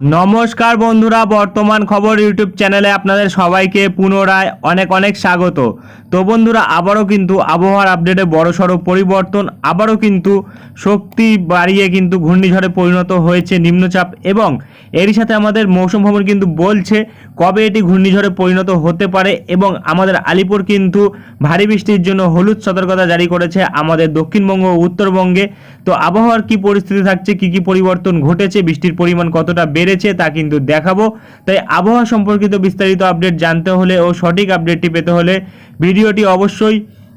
নমস্কার বন্ধুরা, বর্তমান খবর ইউটিউব চ্যানেলে আপনাদের সবাইকে পুনরায় অনেক অনেক স্বাগত। তো বন্ধুরা, আবারও কিন্তু আবহাওয়ার আপডেটে বড়সড় পরিবর্তন, আবারও কিন্তু শক্তি বাড়িয়ে কিন্তু ঘূর্ণিঝড়ে পরিণত হয়েছে নিম্নচাপ এবং এরই সাথে আমাদের মৌসুম ভবন কিন্তু বলছে কবে এটি ঘূর্ণিঝড়ে পরিণত হতে পারে এবং আমাদের আলিপুর কিন্তু ভারী বৃষ্টির জন্য হলুদ সতর্কতা জারি করেছে আমাদের দক্ষিণবঙ্গ ও উত্তরবঙ্গে। তো আবহাওয়ার কি পরিস্থিতি থাকছে, কি কি পরিবর্তন ঘটেছে, বৃষ্টির পরিমাণ কতটা বেড়েছে তা কিন্তু দেখাবো। তাই আবহাওয়া সম্পর্কিত বিস্তারিত আপডেট জানতে হলে ও সঠিক আপডেটটি পেতে হলে ভিডিওটি অবশ্যই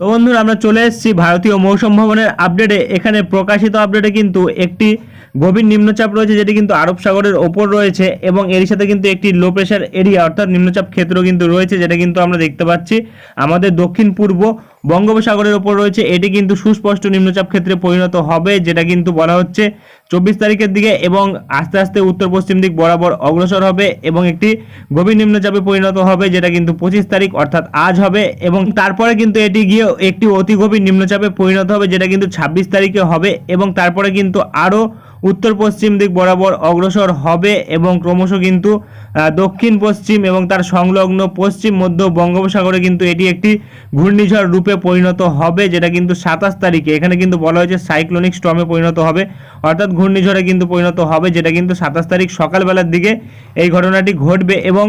তো বন্ধুরা, আমরা চলে এসেছি ভারতীয় মৌসুম ভবনের আপডেটে এখানে প্রকাশিত আপডেটে কিন্তু একটি গভীর নিম্নচাপ রয়েছে, যেটি কিন্তু আরব সাগরের ওপর রয়েছে এবং এর সাথে কিন্তু একটি লো প্রেশার এরিয়া অর্থাৎ নিম্নচাপ ক্ষেত্র কিন্তু রয়েছে, যেটা কিন্তু আমরা দেখতে পাচ্ছি। আমাদের দক্ষিণ পূর্ব বঙ্গোপসাগরের ওপর রয়েছে। এটি কিন্তু সুস্পষ্ট নিম্নচাপ ক্ষেত্রে পরিণত হবে, যেটা কিন্তু বলা হচ্ছে চব্বিশ তারিখের দিকে এবং আস্তে আস্তে উত্তর পশ্চিম দিক বরাবর অগ্রসর হবে এবং একটি গভীর নিম্নচাপে পরিণত হবে, যেটা কিন্তু পঁচিশ তারিখ অর্থাৎ আজ হবে এবং তারপরে কিন্তু এটি গিয়ে একটি অতি গভীর নিম্নচাপে পরিণত হবে, যেটা কিন্তু ছাব্বিশ তারিখে হবে এবং তারপরে কিন্তু আরও উত্তর পশ্চিম দিক বরাবর অগ্রসর হবে এবং ক্রমশ কিন্তু দক্ষিণ পশ্চিম এবং তার সংলগ্ন পশ্চিম মধ্য বঙ্গোপসাগরে কিন্তু এটি একটি ঘূর্ণিঝড় রূপে পরিণত হবে, যেটা কিন্তু সাতাশ তারিখে। এখানে কিন্তু বলা হয়েছে সাইক্লোনিক স্টর্মে পরিণত হবে। অর্থাৎ ঘূর্ণিঝড়ে কিন্তু পরিণত হবে, যেটা কিন্তু সাতাশ তারিখ সকালবেলার দিকে এই ঘটনাটি ঘটবে এবং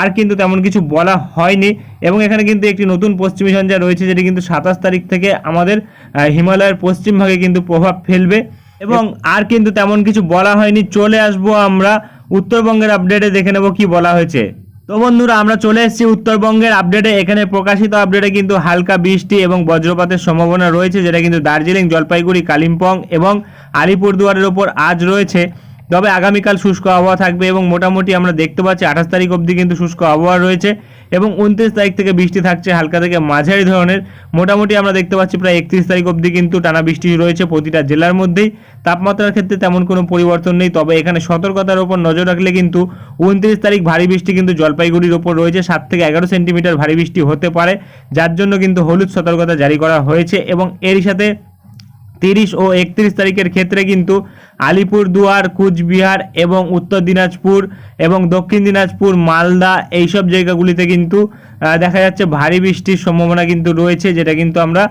আর কিন্তু তেমন কিছু বলা হয়নি। এবং এখানে কিন্তু একটি নতুন পশ্চিমী ঝঞ্ঝা রয়েছে, যেটি কিন্তু সাতাশ তারিখ থেকে আমাদের হিমালয়ের পশ্চিম ভাগে কিন্তু প্রভাব ফেলবে। এবং আর কিন্তু তেমন কিছু বলা হয়নি। চলে আসব আমরা, উত্তরবঙ্গের আপডেটে দেখে নেব কি বলা হয়েছে। তো বন্ধুরা, আমরা চলে এসেছি উত্তরবঙ্গের আপডেটে এখানে প্রকাশিত আপডেটে কিন্তু হালকা বৃষ্টি এবং বজ্রপাতের সম্ভাবনা রয়েছে, যেটা কিন্তু দার্জিলিং, জলপাইগুড়ি, কালিম্পং এবং আলিপুরদুয়ারের ওপর আজ রয়েছে। তবে আগামীকাল শুষ্ক আবহাওয়া থাকবে এবং মোটামুটি আমরা দেখতে পাচ্ছি আঠাশ তারিখ অবধি কিন্তু শুষ্ক আবহাওয়া রয়েছে এবং উনত্রিশ তারিখ থেকে বৃষ্টি থাকছে হালকা থেকে মাঝারি ধরনের। মোটামুটি আমরা দেখতে পাচ্ছি প্রায় একত্রিশ তারিখ অবধি কিন্তু টানা বৃষ্টি রয়েছে প্রতিটা জেলার মধ্যেই। তাপমাত্রার ক্ষেত্রে তেমন কোনো পরিবর্তন নেই, তবে এখানে সতর্কতার ওপর নজর রাখলে কিন্তু উনত্রিশ তারিখ ভারী বৃষ্টি কিন্তু জলপাইগুড়ির ওপর রয়েছে, সাত থেকে এগারো সেন্টিমিটার ভারী বৃষ্টি হতে পারে, যার জন্য কিন্তু হলুদ সতর্কতা জারি করা হয়েছে এবং এরই সাথে তিরিশ ও একত্রিশ তারিখের ক্ষেত্রে কিন্তু আলিপুরদুয়ার কুচবিহার এবং উত্তর দিনাজপুর এবং দক্ষিণ দিনাজপুর, মালদা এইসব জায়গাগুলিতে কিন্তু দেখা যাচ্ছে ভারী বৃষ্টির সম্ভাবনা কিন্তু রয়েছে, যেটা কিন্তু আমরা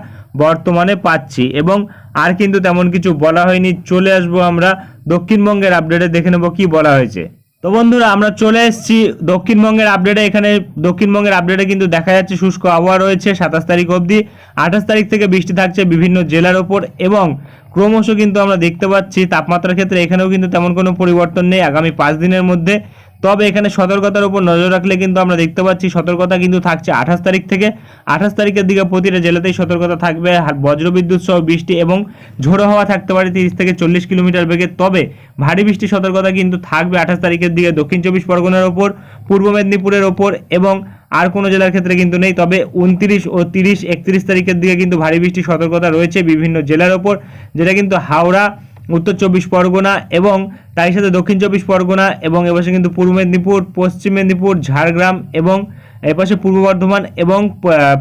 বর্তমানে পাচ্ছি। এবং আর কিন্তু তেমন কিছু বলা হয়নি। চলে আসব আমরা দক্ষিণবঙ্গের আপডেটে দেখে নেব কি বলা হয়েছে। তো বন্ধুরা, আমরা চলে এসেছি দক্ষিণবঙ্গের আপডেটে এখানে দক্ষিণবঙ্গের আপডেটে কিন্তু দেখা যাচ্ছে শুষ্ক আবহাওয়া রয়েছে সাতাশ তারিখ অবধি। আঠাশ তারিখ থেকে বৃষ্টি থাকছে বিভিন্ন জেলার ওপর এবং ক্রমশ কিন্তু আমরা দেখতে পাচ্ছি তাপমাত্রার ক্ষেত্রে এখানেও কিন্তু তেমন কোনো পরিবর্তন নেই আগামী পাঁচ দিনের মধ্যে। তবে এখানে সতর্কতার উপর নজর রাখলে কিন্তু আমরা দেখতে পাচ্ছি সতর্কতা কিন্তু থাকছে আঠাশ তারিখ থেকে। আঠাশ তারিখের দিকে প্রতিটা জেলাতেই সতর্কতা থাকবে বজ্রবিদ্যুৎ সহ বৃষ্টি এবং ঝোড়ো হওয়া থাকতে পারে তিরিশ থেকে চল্লিশ কিলোমিটার বেগে। তবে ভারী বৃষ্টি সতর্কতা কিন্তু থাকবে আঠাশ তারিখের দিকে দক্ষিণ চব্বিশ পরগনার ওপর, পূর্ব মেদিনীপুরের ওপর এবং আর কোনো জেলার ক্ষেত্রে কিন্তু নেই। তবে উনত্রিশ ও তিরিশ, একত্রিশ তারিখের দিকে কিন্তু ভারী বৃষ্টির সতর্কতা রয়েছে বিভিন্ন জেলার ওপর, যেটা কিন্তু হাওড়া উত্তর চব্বিশ পরগনা এবং তাই সাথে দক্ষিণ চব্বিশ পরগনা এবং এপাশে কিন্তু পূর্ব মেদিনীপুর, পশ্চিম মেদিনীপুর, ঝাড়গ্রাম এবং এপাশে পূর্ব বর্ধমান এবং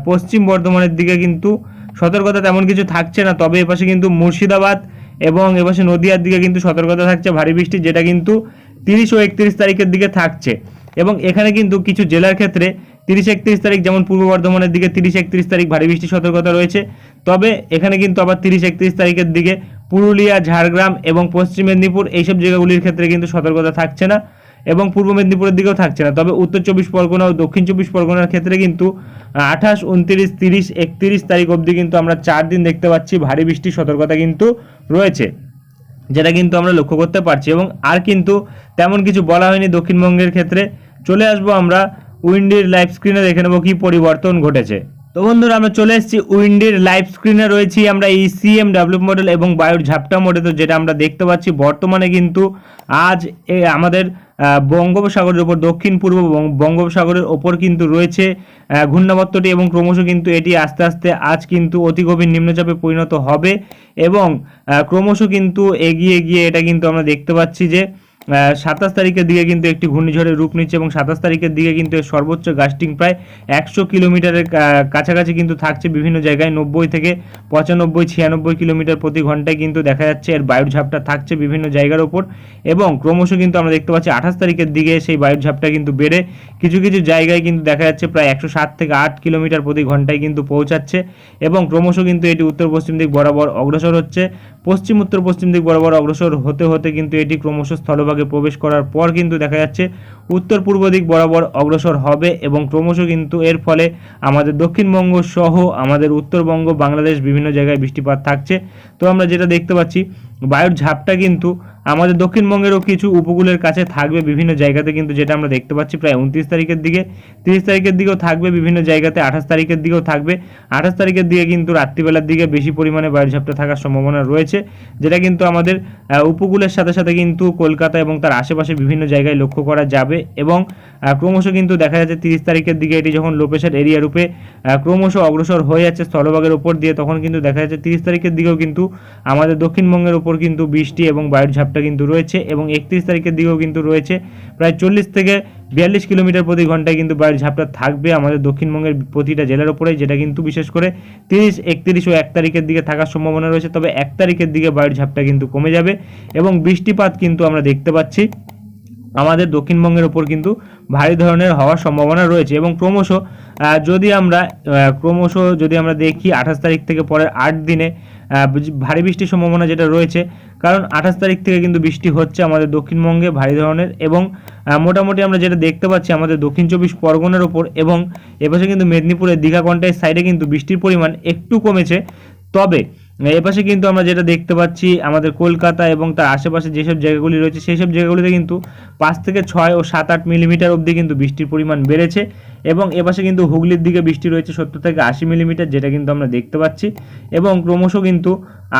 পশ্চিম বর্ধমানের দিকে কিন্তু সতর্কতা তেমন কিছু থাকছে না। তবে এপাশে কিন্তু মুর্শিদাবাদ এবং এপাশে নদিয়ার দিকে কিন্তু সতর্কতা থাকছে, ভারী বৃষ্টি যেটা কিন্তু তিরিশ ও একত্রিশ তারিখের দিকে থাকছে। এবং এখানে কিন্তু কিছু জেলার ক্ষেত্রে তিরিশ একত্রিশ তারিখ যেমন পূর্ব বর্ধমানের দিকে তিরিশ একত্রিশ তারিখ ভারী বৃষ্টির সতর্কতা রয়েছে। তবে এখানে কিন্তু আবার তিরিশ একত্রিশ তারিখের দিকে পুরুলিয়া, ঝাড়গ্রাম এবং পশ্চিম মেদিনীপুর এইসব জায়গাগুলির ক্ষেত্রে কিন্তু সতর্কতা থাকছে না এবং পূর্ব মেদিনীপুরের দিকেও থাকছে না। তবে উত্তর চব্বিশ পরগনা ও দক্ষিণ চব্বিশ পরগনার ক্ষেত্রে কিন্তু আঠাশ, উনত্রিশ, তিরিশ, একত্রিশ তারিখ অবধি কিন্তু আমরা চার দিন দেখতে পাচ্ছি ভারী বৃষ্টির সতর্কতা কিন্তু রয়েছে, যেটা কিন্তু আমরা লক্ষ্য করতে পারছি এবং আর কিন্তু তেমন কিছু বলা হয়নি দক্ষিণবঙ্গের ক্ষেত্রে। চলে আসব আমরা উইন্ডির লাইভ স্ক্রিনে দেখে নেব কী পরিবর্তন ঘটেছে। তো বন্ধুরা, আমরা চলে এসেছি উইন্ডির লাইভ স্ক্রিনে রয়েছি আমরা E ইসিএম ডেভেলপ মডেল এবং বায়ুর ঝাপটা মডেল তো যেটা আমরা দেখতে পাচ্ছি, বর্তমানে কিন্তু আজ আমাদের বঙ্গোপসাগরের ওপর দক্ষিণ পূর্ব বঙ্গ- বঙ্গোপসাগরের ওপর কিন্তু রয়েছে ঘূর্ণাবর্তটি এবং ক্রমশ কিন্তু এটি আস্তে আস্তে, আজ কিন্তু অতি গভীর নিম্নচাপে পরিণত হবে এবং ক্রমশ কিন্তু এগিয়ে গিয়ে এটা কিন্তু আমরা দেখতে পাচ্ছি যে সাতাশ তারিখের দিকে কিন্তু একটি ঘূর্ণিঝড়ের রূপ নিচ্ছে এবং সাতাশ তারিখের দিকে কিন্তু সর্বোচ্চ গাস্টিং প্রায় একশো কিলোমিটারের কাছাকাছি কিন্তু থাকছে বিভিন্ন জায়গায়। নব্বই থেকে পঁচানব্বই, ছিয়ানব্বই কিলোমিটার প্রতি ঘন্টায় কিন্তু দেখা যাচ্ছে এর বায়ুর ঝাপটা থাকছে বিভিন্ন জায়গার ওপর এবং ক্রমশ কিন্তু আমরা দেখতে পাচ্ছি আঠাশ তারিখের দিকে সেই বায়ুর ঝাপটা কিন্তু বেড়ে কিছু কিছু জায়গায় কিন্তু দেখা যাচ্ছে প্রায় একশো সাত থেকে আট কিলোমিটার প্রতি ঘন্টায় কিন্তু পৌঁছাচ্ছে এবং ক্রমশ কিন্তু এটি উত্তর পশ্চিম দিক বরাবর অগ্রসর হচ্ছে। পশ্চিম, উত্তর, পশ্চিম দিক বরাবর অগ্রসর হতে হতে কিন্তু এটি ক্রমশ স্থলভাগে প্রবেশ করার পর কিন্তু দেখা যাচ্ছে উত্তর পূর্ব দিক বরাবর অগ্রসর হবে এবং ক্রমশ কিন্তু এর ফলে আমাদের দক্ষিণবঙ্গ সহ আমাদের উত্তরবঙ্গ, বাংলাদেশ বিভিন্ন জায়গায় বৃষ্টিপাত থাকছে। তো আমরা যেটা দেখতে পাচ্ছি, বায়ুর ঝাপটা কিন্তু আমাদের দক্ষিণবঙ্গেরও কিছু উপকূলের কাছে থাকবে বিভিন্ন জায়গাতে, কিন্তু যেটা আমরা দেখতে পাচ্ছি প্রায় উনত্রিশ তারিখের দিকে, তিরিশ তারিখের দিকেও থাকবে বিভিন্ন জায়গাতে, আঠাশ তারিখের দিকেও থাকবে। আঠাশ তারিখের দিকে কিন্তু রাত্রিবেলার দিকে বেশি পরিমাণে বায়ুর ঝাপটা থাকার সম্ভাবনা রয়েছে, যেটা কিন্তু আমাদের উপকূলের সাথে সাথে কিন্তু কলকাতা এবং তার আশেপাশে বিভিন্ন জায়গায় লক্ষ্য করা যাবে এবং ক্রমশ কিন্তু দেখা যাচ্ছে তিরিশ তারিখের দিকে এটি যখন লো প্রেশার এরিয়া রূপে ক্রমশ অগ্রসর হয়ে যাচ্ছে স্থলভাগের উপর দিয়ে, তখন কিন্তু দেখা যাচ্ছে তিরিশ তারিখের দিকেও কিন্তু আমাদের দক্ষিণবঙ্গের উপর কিন্তু বৃষ্টি এবং বায়ুর ঝাপটা কিন্তু রয়েছে এবং একত্রিশ তারিখের দিকেও কিন্তু রয়েছে। প্রায় চল্লিশ থেকে বিয়াল্লিশ কিলোমিটার প্রতি ঘন্টায় কিন্তু বায়ুর ঝাপটা থাকবে আমাদের দক্ষিণবঙ্গের প্রতিটা জেলার উপরে যেটা কিন্তু বিশেষ করে তিরিশ, একত্রিশ ও এক তারিখের দিকে থাকার সম্ভাবনা রয়েছে। তবে এক তারিখের দিকে বায়ুর ঝাপটা কিন্তু কমে যাবে এবং বৃষ্টিপাত কিন্তু আমরা দেখতে পাচ্ছি। আমাদের দক্ষিণবঙ্গের ওপর কিন্তু ভারী ধরনের হওয়ার সম্ভাবনা রয়েছে এবং ক্রমশ যদি আমরা ক্রমশ যদি আমরা দেখি আঠাশ তারিখ থেকে পরের আট দিনে ভারী বৃষ্টির সম্ভাবনা যেটা রয়েছে। কারণ আঠাশ তারিখ থেকে কিন্তু বৃষ্টি হচ্ছে আমাদের দক্ষিণবঙ্গে ভারী ধরনের এবং মোটামুটি আমরা যেটা দেখতে পাচ্ছি আমাদের দক্ষিণ চব্বিশ পরগনার ওপর এবং এপাশে কিন্তু মেদিনীপুরের দীঘা কন্টাই সাইডে কিন্তু বৃষ্টির পরিমাণ একটু কমেছে। তবে এপাশে কিন্তু আমরা যেটা দেখতে পাচ্ছি আমাদের কলকাতা এবং তার আশেপাশে যেসব জায়গাগুলি রয়েছে সেই সব জায়গাগুলিতে কিন্তু পাঁচ থেকে ছয় ও সাত আট মিলিমিটার অবধি কিন্তু বৃষ্টির পরিমাণ বেড়েছে। এবং এপাশে কিন্তু হুগলির দিকে বৃষ্টি রয়েছে সত্তর থেকে আশি মিলিমিটার, যেটা কিন্তু আমরা দেখতে পাচ্ছি। এবং ক্রমশ কিন্তু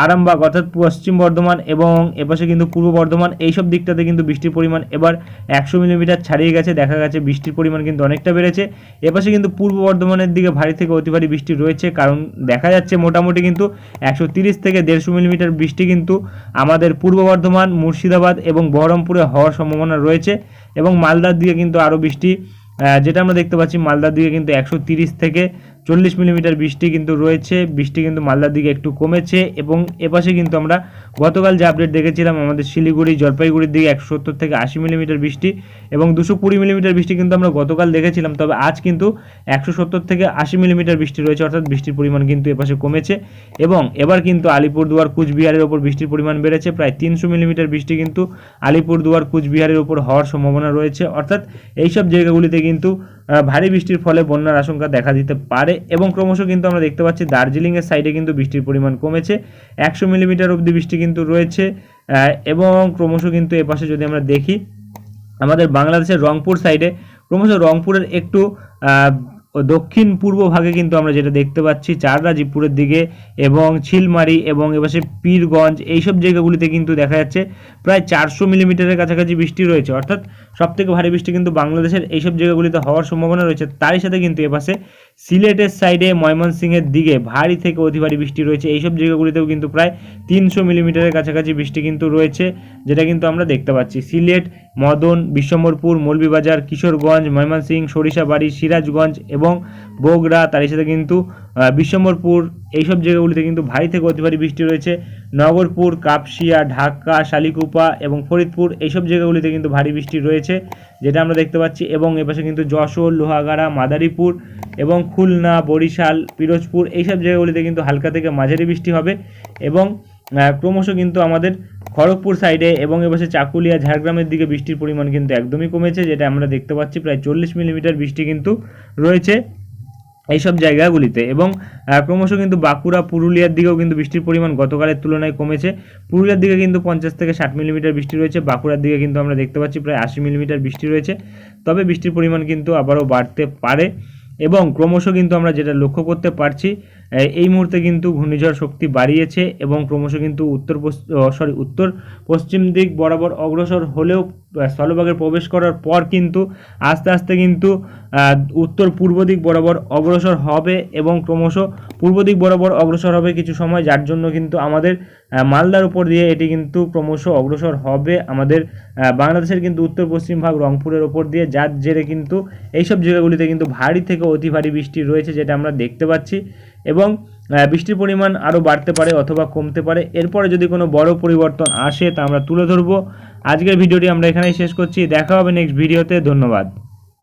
আরামবাগ অর্থাৎ পশ্চিম বর্ধমান এবং এপাশে কিন্তু পূর্ব বর্ধমান, এইসব দিকটাতে কিন্তু বৃষ্টির পরিমাণ এবার একশো মিলিমিটার ছাড়িয়ে গেছে। দেখা গেছে বৃষ্টির পরিমাণ কিন্তু অনেকটা বেড়েছে। এপাশে কিন্তু পূর্ব বর্ধমানের দিকে ভারী থেকে অতি ভারী বৃষ্টি রয়েছে, কারণ দেখা যাচ্ছে মোটামুটি কিন্তু একশো থেকে দেড়শো মিলিমিটার বৃষ্টি কিন্তু আমাদের পূর্ব বর্ধমান, মুর্শিদাবাদ এবং বহরমপুরে হওয়ার সম্ভাবনা রয়েছে। এবং মালদার দিকে কিন্তু আরও বৃষ্টি যেটা আমরা দেখতে পাচ্ছি মালদার দিকে কিন্তু একশো থেকে চল্লিশ মিলিমিটার বৃষ্টি কিন্তু রয়েছে, বৃষ্টি কিন্তু মালদার দিকে একটু কমেছে এবং এপাশে কিন্তু আমরা গতকাল যে আপডেট দেখেছিলাম আমাদের শিলিগুড়ি, জলপাইগুড়ির দিকে একশো সত্তর থেকে আশি মিলিমিটার বৃষ্টি এবং দুশো কুড়ি মিলিমিটার বৃষ্টি কিন্তু আমরা গতকাল দেখেছিলাম, তবে আজ কিন্তু একশো সত্তর থেকে আশি মিলিমিটার বৃষ্টি রয়েছে, অর্থাৎ বৃষ্টির পরিমাণ কিন্তু এপাশে কমেছে এবং এবার কিন্তু আলিপুরদুয়ার, কুচবিহারের ওপর বৃষ্টির পরিমাণ বেড়েছে, প্রায় তিনশো মিলিমিটার বৃষ্টি কিন্তু আলিপুরদুয়ার, কুচবিহারের উপর হওয়ার সম্ভাবনা রয়েছে, অর্থাৎ এইসব জায়গাগুলিতে কিন্তু ভারী বৃষ্টির ফলে বন্যার আশঙ্কা দেখা দিতে পারে এবং ক্রমশ কিন্তু আমরা দেখতে পাচ্ছি দার্জিলিংয়ের সাইডে কিন্তু বৃষ্টির পরিমাণ কমেছে। একশো মিলিমিটার অবধি বৃষ্টি কিন্তু রয়েছে এবং ক্রমশ কিন্তু এপাশে যদি আমরা দেখি, আমাদের বাংলাদেশের রংপুর সাইডে ক্রমশ রংপুরের একটু দক্ষিণ পূর্ব ভাগে কিন্তু আমরা যেটা দেখতে পাচ্ছি চাররাজিপুরের দিকে এবং ছিলমারি এবং এপাশে পীরগঞ্জ, এইসব জায়গাগুলিতে কিন্তু দেখা যাচ্ছে প্রায় চারশো মিলিমিটারের কাছাকাছি বৃষ্টি রয়েছে। অর্থাৎ সবথেকে ভারী বৃষ্টি কিন্তু বাংলাদেশের এইসব জায়গাগুলিতে হওয়ার সম্ভাবনা রয়েছে। তারই সাথে কিন্তু এপাশে সিলেটের সাইডে ময়মনসিংহের দিকে ভারী থেকে অতি ভারী বৃষ্টি রয়েছে। এইসব জায়গাগুলিতেও কিন্তু প্রায় তিনশো মিলিমিটারের কাছাকাছি বৃষ্টি কিন্তু রয়েছে, যেটা কিন্তু আমরা দেখতে পাচ্ছি। সিলেট মদন, বিশ্বম্বরপুর, মৌলভীবাজার, কিশোরগঞ্জ, ময়মনসিংহ, সরিষাবাড়ি, সিরাজগঞ্জ এবং বগুড়া। তার সাথে কিন্তু বিশ্বম্বরপুর, এইসব জায়গাগুলিতে কিন্তু ভারী থেকে অতি ভারী বৃষ্টি রয়েছে। নগরপুর, কাপসিয়া, ঢাকা, শালিকুপা এবং ফরিদপুর, এইসব জায়গাগুলিতে কিন্তু ভারী বৃষ্টি রয়েছে, যেটা আমরা দেখতে পাচ্ছি। এবং এপাশে কিন্তু যশোর, লোহাগাড়া, মাদারীপুর এবং খুলনা, বরিশাল, পিরোজপুর, এইসব জায়গাগুলিতে কিন্তু হালকা থেকে মাঝারি বৃষ্টি হবে এবং ক্রমশ কিন্তু আমাদের খড়গপুর সাইডে এবং এপাশে চাকুলিয়া, ঝাড়গ্রামের দিকে বৃষ্টির পরিমাণ কিন্তু একদমই কমেছে, যেটা আমরা দেখতে পাচ্ছি প্রায় চল্লিশ মিলিমিটার বৃষ্টি কিন্তু রয়েছে এইসব জায়গাগুলিতে। এবং ক্রমশ কিন্তু বাঁকুড়া, পুরুলিয়ার দিকেও কিন্তু বৃষ্টির পরিমাণ গতকালের তুলনায় কমেছে। পুরুলিয়ার দিকে কিন্তু পঞ্চাশ থেকে ষাট মিলিমিটার বৃষ্টি রয়েছে, বাঁকুড়ার দিকে কিন্তু আমরা দেখতে পাচ্ছি প্রায় আশি মিলিমিটার বৃষ্টি রয়েছে। তবে বৃষ্টির পরিমাণ কিন্তু আবারও বাড়তে পারে এবং ক্রমশ কিন্তু আমরা যেটা লক্ষ্য করতে পারছি এই মুহূর্তে কিন্তু ঘূর্ণিঝড় শক্তি বাড়িয়েছে এবং ক্রমশ কিন্তু উত্তর সরি উত্তর পশ্চিম দিক বরাবর অগ্রসর হলেও স্থলভাগে প্রবেশ করার পর কিন্তু আস্তে আস্তে কিন্তু উত্তর পূর্ব দিক বরাবর অগ্রসর হবে এবং ক্রমশ পূর্ব দিক বরাবর অগ্রসর হবে কিছু সময়, যার জন্য কিন্তু আমাদের মালদার উপর দিয়ে এটি কিন্তু ক্রমশ অগ্রসর হবে। আমাদের বাংলাদেশের কিন্তু উত্তর পশ্চিম ভাগ রংপুরের ওপর দিয়ে, যার জেরে কিন্তু এইসব জায়গাগুলিতে কিন্তু ভারী থেকে অতি ভারী বৃষ্টি রয়েছে, যেটা আমরা দেখতে পাচ্ছি। এবং বৃষ্টির পরিমাণ আরও বাড়তে পারে অথবা কমতে পারে। এরপরে যদি কোনো বড় পরিবর্তন আসে তা আমরা তুলে ধরবো। আজকের ভিডিওটি আমরা এখানেই শেষ করছি। দেখা হবে নেক্সট ভিডিওতে ধন্যবাদ।